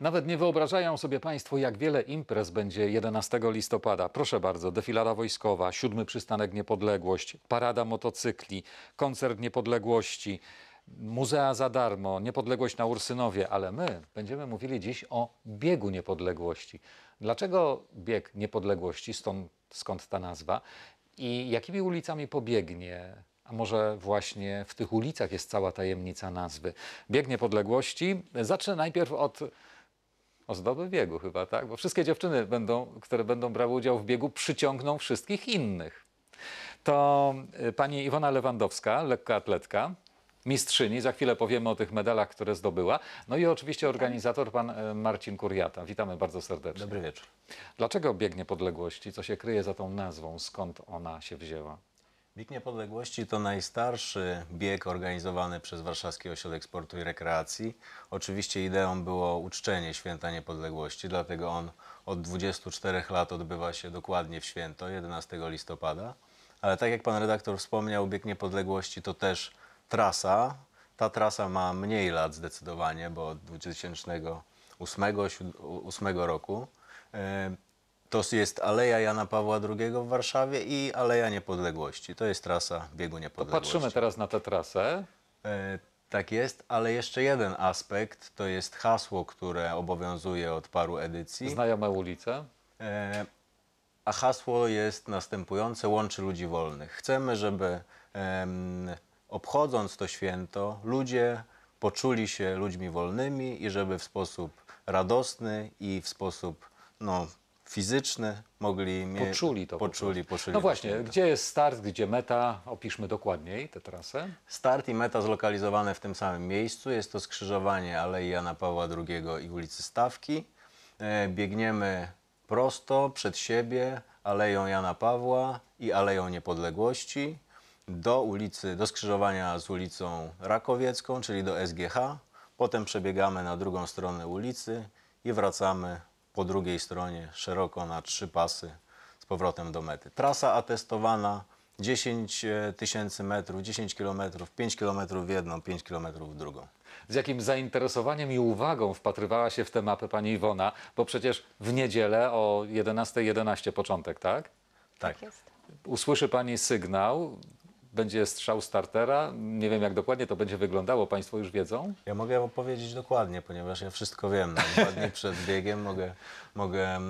Nawet nie wyobrażają sobie Państwo, jak wiele imprez będzie 11 listopada. Proszę bardzo, defilada wojskowa, siódmy przystanek Niepodległość, parada motocykli, koncert Niepodległości, muzea za darmo, Niepodległość na Ursynowie, ale my będziemy mówili dziś o biegu Niepodległości. Dlaczego bieg Niepodległości, stąd, skąd ta nazwa i jakimi ulicami pobiegnie? A może właśnie w tych ulicach jest cała tajemnica nazwy. Bieg Niepodległości. Zacznę najpierw od ozdoby biegu chyba, tak? Bo wszystkie dziewczyny, będą, które będą brały udział w biegu, przyciągną wszystkich innych. To y, pani Iwona Lewandowska, lekkoatletka, mistrzyni. Za chwilę powiemy o tych medalach, które zdobyła. No i oczywiście organizator pan y, Marcin Kuriata. Witamy bardzo serdecznie. Dobry wieczór. Dlaczego bieg niepodległości? Co się kryje za tą nazwą? Skąd ona się wzięła? Bieg Niepodległości to najstarszy bieg organizowany przez Warszawski Ośrodek Sportu i Rekreacji. Oczywiście ideą było uczczenie Święta Niepodległości, dlatego on od 24 lat odbywa się dokładnie w święto, 11 listopada. Ale tak jak pan redaktor wspomniał, bieg Niepodległości to też trasa. Ta trasa ma mniej lat zdecydowanie, bo od 2008 roku. E, to jest Aleja Jana Pawła II w Warszawie i Aleja Niepodległości. To jest trasa biegu niepodległości. Patrzymy teraz na tę trasę. E, tak jest, ale jeszcze jeden aspekt to jest hasło, które obowiązuje od paru edycji. Znajome ulice. E, a hasło jest następujące: łączy ludzi wolnych. Chcemy, żeby em, obchodząc to święto, ludzie poczuli się ludźmi wolnymi i żeby w sposób radosny i w sposób no, fizyczny mogli mie- Poczuli to po Poczuli, poczuli No to właśnie, święto. gdzie jest start, gdzie meta? Opiszmy dokładniej tę trasę. Start i meta zlokalizowane w tym samym miejscu. Jest to skrzyżowanie Alei Jana Pawła II i ulicy Stawki. E, Biegniemy prosto przed siebie Aleją Jana Pawła i Aleją Niepodległości do ulicy, do skrzyżowania z ulicą Rakowiecką, czyli do SGH. Potem przebiegamy na drugą stronę ulicy i wracamy po drugiej stronie szeroko na trzy pasy z powrotem do mety. Trasa atestowana 10 tysięcy metrów, 10 kilometrów, 5 kilometrów w jedną, 5 kilometrów w drugą. Z jakim zainteresowaniem i uwagą wpatrywała się w tę mapę pani Iwona, bo przecież w niedzielę o 11.11 początek, tak? Tak. jest. Usłyszy pani sygnał, będzie strzał startera. Nie wiem, jak dokładnie to będzie wyglądało, państwo już wiedzą. Ja mogę opowiedzieć dokładnie, ponieważ ja wszystko wiem. Dwa dni przed biegiem mogę, mogę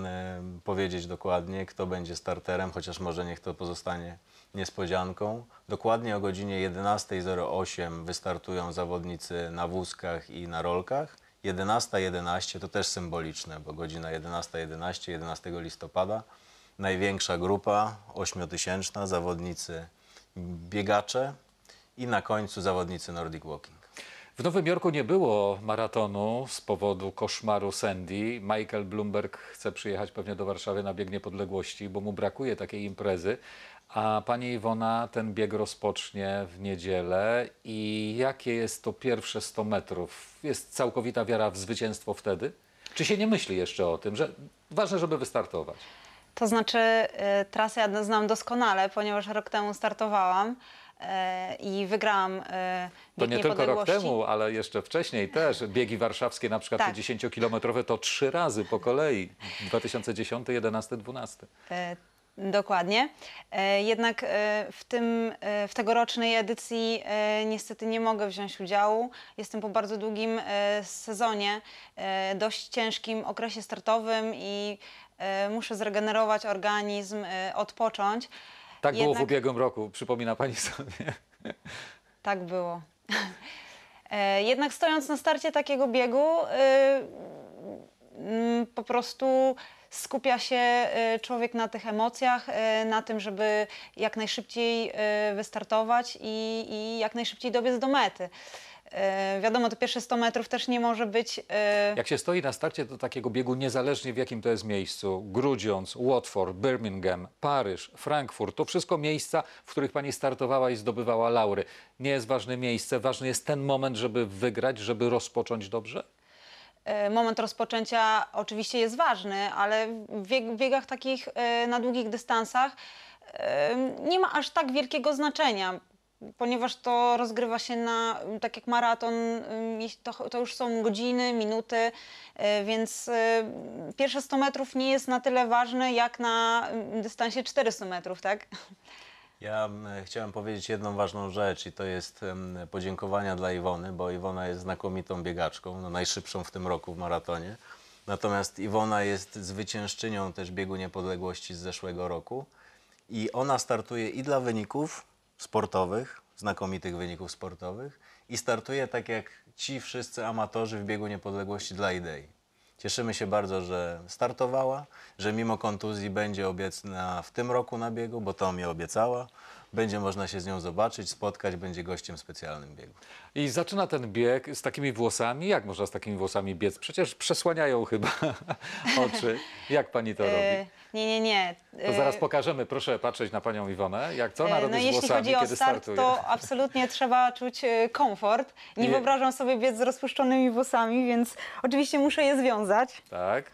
powiedzieć dokładnie, kto będzie starterem, chociaż może niech to pozostanie niespodzianką. Dokładnie o godzinie 11.08 wystartują zawodnicy na wózkach i na rolkach. 11.11 to też symboliczne, bo godzina 11.11, 11 listopada. Największa grupa, ośmiotysięczna, zawodnicy biegacze i na końcu zawodnicy Nordic Walking. W Nowym Jorku nie było maratonu z powodu koszmaru Sandy. Michael Bloomberg chce przyjechać pewnie do Warszawy na bieg niepodległości, bo mu brakuje takiej imprezy. A pani Iwona ten bieg rozpocznie w niedzielę. I jakie jest to pierwsze 100 metrów? Jest całkowita wiara w zwycięstwo wtedy? Czy się nie myśli jeszcze o tym, że ważne, żeby wystartować? To znaczy, y, trasę ja znam doskonale, ponieważ rok temu startowałam y, i wygrałam y, To nie tylko rok temu, ale jeszcze wcześniej też. Biegi warszawskie, na przykład Tak. te 10-kilometrowe, to trzy razy po kolei. 2010, 11, 12. E, Dokładnie. Jednak w, tym, w tegorocznej edycji niestety nie mogę wziąć udziału. Jestem po bardzo długim sezonie, dość ciężkim okresie startowym i muszę zregenerować organizm, e, odpocząć. Tak było w Jednak- ubiegłym roku, przypomina pani sobie. Tak było. E, Jednak stojąc na starcie takiego biegu, e, mm, po prostu skupia się e, człowiek na tych emocjach, e, na tym, żeby jak najszybciej e, wystartować i, i jak najszybciej dobiec do mety. E, Wiadomo, te pierwsze 100 metrów też nie może być e, Jak się stoi na starcie do takiego biegu, niezależnie w jakim to jest miejscu, Grudziądz, Watford, Birmingham, Paryż, Frankfurt, to wszystko miejsca, w których pani startowała i zdobywała laury. Nie jest ważne miejsce, ważny jest ten moment, żeby wygrać, żeby rozpocząć dobrze? e, moment rozpoczęcia oczywiście jest ważny, ale w bieg- w biegach takich na długich dystansach nie ma aż tak wielkiego znaczenia, ponieważ to rozgrywa się na, tak jak maraton, to, to już są godziny, minuty, e, więc e, pierwsze 100 metrów nie jest na tyle ważne jak na dystansie 400 metrów, tak? Ja chciałem powiedzieć jedną ważną rzecz i to jest podziękowania dla Iwony, bo Iwona jest znakomitą biegaczką, no najszybszą w tym roku w maratonie. Natomiast Iwona jest zwyciężczynią też biegu niepodległości z zeszłego roku i ona startuje i dla wyników sportowych, znakomitych wyników sportowych i startuje tak jak ci wszyscy amatorzy w biegu niepodległości dla idei. Cieszymy się bardzo, że startowała, że mimo kontuzji będzie obecna w tym roku na biegu, bo to mi obiecała. Będzie można się z nią zobaczyć, spotkać, będzie gościem specjalnym biegu. I zaczyna ten bieg z takimi włosami. Jak można z takimi włosami biec? Przecież przesłaniają chyba oczy. Jak pani to E, robi? nie, nie, nie. To zaraz E, pokażemy. Proszę patrzeć na panią Iwonę. Jak co ona E, robi No z jeśli włosami, chodzi o kiedy start, startuje? to absolutnie trzeba czuć komfort. Nie, Nie- wyobrażam sobie biec z rozpuszczonymi włosami, więc oczywiście muszę je związać. Tak.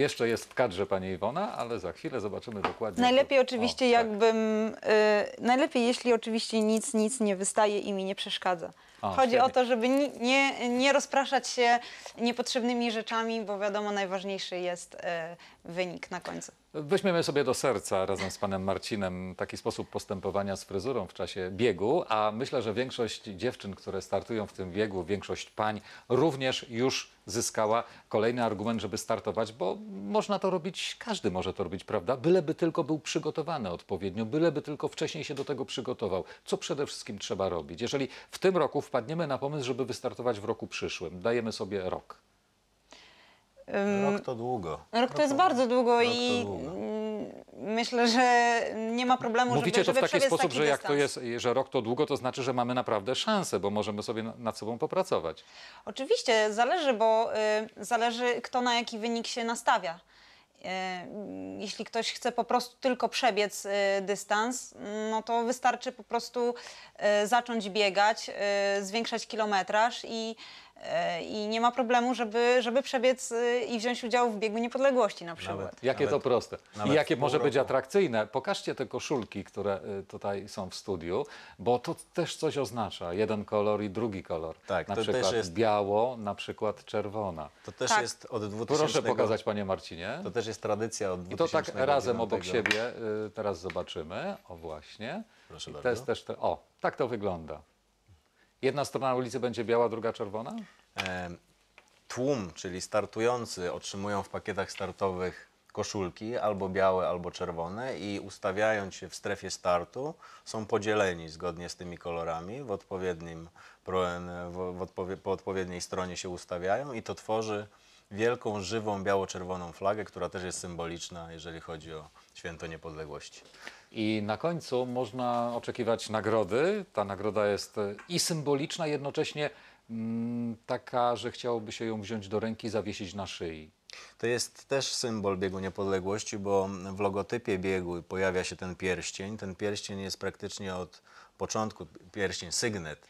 Jeszcze jest w kadrze pani Iwona, ale za chwilę zobaczymy dokładnie. Najlepiej to- oczywiście o, tak. jakbym, e, najlepiej jeśli oczywiście nic, nic nie wystaje i mi nie przeszkadza. O, Chodzi świetnie. o to, żeby ni- nie, nie rozpraszać się niepotrzebnymi rzeczami, bo wiadomo najważniejszy jest e, wynik na końcu. Weźmiemy sobie do serca razem z panem Marcinem taki sposób postępowania z fryzurą w czasie biegu, a myślę, że większość dziewczyn, które startują w tym biegu, większość pań również już zyskała kolejny argument, żeby startować, bo można to robić, każdy może to robić, prawda? Byleby tylko był przygotowany odpowiednio, byleby tylko wcześniej się do tego przygotował. Co przede wszystkim trzeba robić? Jeżeli w tym roku wpadniemy na pomysł, żeby wystartować w roku przyszłym, dajemy sobie rok. Rok to długo. Rok to jest bardzo długo i długo. mm, myślę, że nie ma problemu, Mówicie żeby, to w żeby taki sposób, taki że jak to dystans. jest, że rok to długo, to znaczy, że mamy naprawdę szansę, bo możemy sobie na- nad sobą popracować. Oczywiście, zależy, bo y, zależy kto na jaki wynik się nastawia. Y, jeśli ktoś chce po prostu tylko przebiec y, dystans, no to wystarczy po prostu y, zacząć biegać, zwiększać kilometraż i, i nie ma problemu, żeby, żeby przebiec y, i wziąć udział w biegu niepodległości na przykład. Nawet- Jakie nawet- to proste. I jakie może być roku. atrakcyjne. Pokażcie te koszulki, które y, tutaj są w studiu, bo to też coś oznacza. Jeden kolor i drugi kolor. Tak, na to też przykład jest- biało, na przykład czerwona. To też Tak. jest od 2000... Proszę pokazać, panie Marcinie. To też jest tradycja od I to 2000 tak razem obok siebie y, teraz zobaczymy. O właśnie. Proszę I bardzo. to jest też te, o, tak to wygląda. Jedna strona ulicy będzie biała, druga czerwona? Tłum, czyli startujący, otrzymują w pakietach startowych koszulki albo białe, albo czerwone i ustawiając się w strefie startu są podzieleni zgodnie z tymi kolorami w odpowiednim, w odpowie, po odpowiedniej stronie się ustawiają i to tworzy wielką, żywą, biało-czerwoną flagę, która też jest symboliczna, jeżeli chodzi o Święto Niepodległości. I na końcu można oczekiwać nagrody. Ta nagroda jest e, i symboliczna, jednocześnie mm, taka, że chciałoby się ją wziąć do ręki i zawiesić na szyi. To jest też symbol biegu niepodległości, bo w logotypie biegu pojawia się ten pierścień. Ten pierścień jest praktycznie od początku, pierścień, sygnet,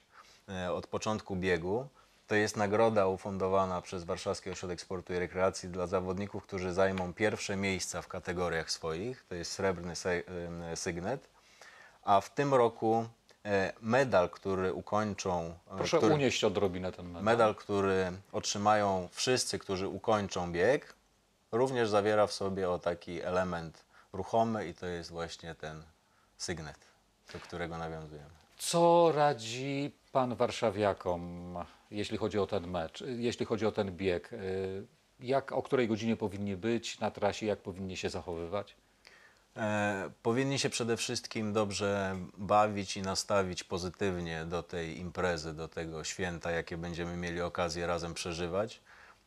e, od początku biegu. To jest nagroda ufundowana przez Warszawski Ośrodek Sportu i Rekreacji dla zawodników, którzy zajmą pierwsze miejsca w kategoriach swoich. To jest srebrny sygnet. A w tym roku e, medal, który ukończą... e, Proszę który, unieść odrobinę ten medal. Medal, który otrzymają wszyscy, którzy ukończą bieg, również zawiera w sobie o taki element ruchomy i to jest właśnie ten sygnet, do którego nawiązujemy. Co radzi pan warszawiakom, jeśli chodzi o ten mecz, jeśli chodzi o ten bieg? Y, Jak, o której godzinie powinni być na trasie, jak powinni się zachowywać? E, powinni się przede wszystkim dobrze bawić i nastawić pozytywnie do tej imprezy, do tego święta, jakie będziemy mieli okazję razem przeżywać.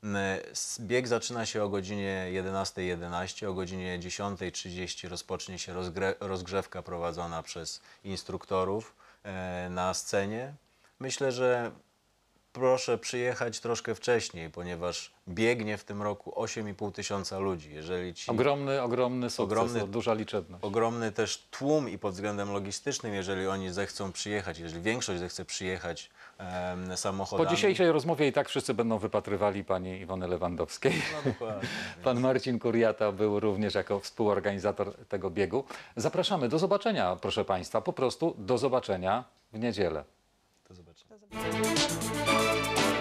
E, Bieg zaczyna się o godzinie 11.11, o godzinie 10.30 rozpocznie się rozgrzewka prowadzona przez instruktorów na scenie. Myślę, że proszę przyjechać troszkę wcześniej, ponieważ biegnie w tym roku 8,5 tysiąca ludzi. Jeżeli ci Ogromny, ogromny sukces, Ogromny- duża liczebność. ogromny też tłum i pod względem logistycznym, jeżeli oni zechcą przyjechać, jeżeli większość zechce przyjechać Po samochodami. dzisiejszej rozmowie i tak wszyscy będą wypatrywali pani Iwony Lewandowskiej. No dokładnie. Pan Marcin Kuriata był również jako współorganizator tego biegu. Zapraszamy do zobaczenia, proszę Państwa, po prostu do zobaczenia w niedzielę. because of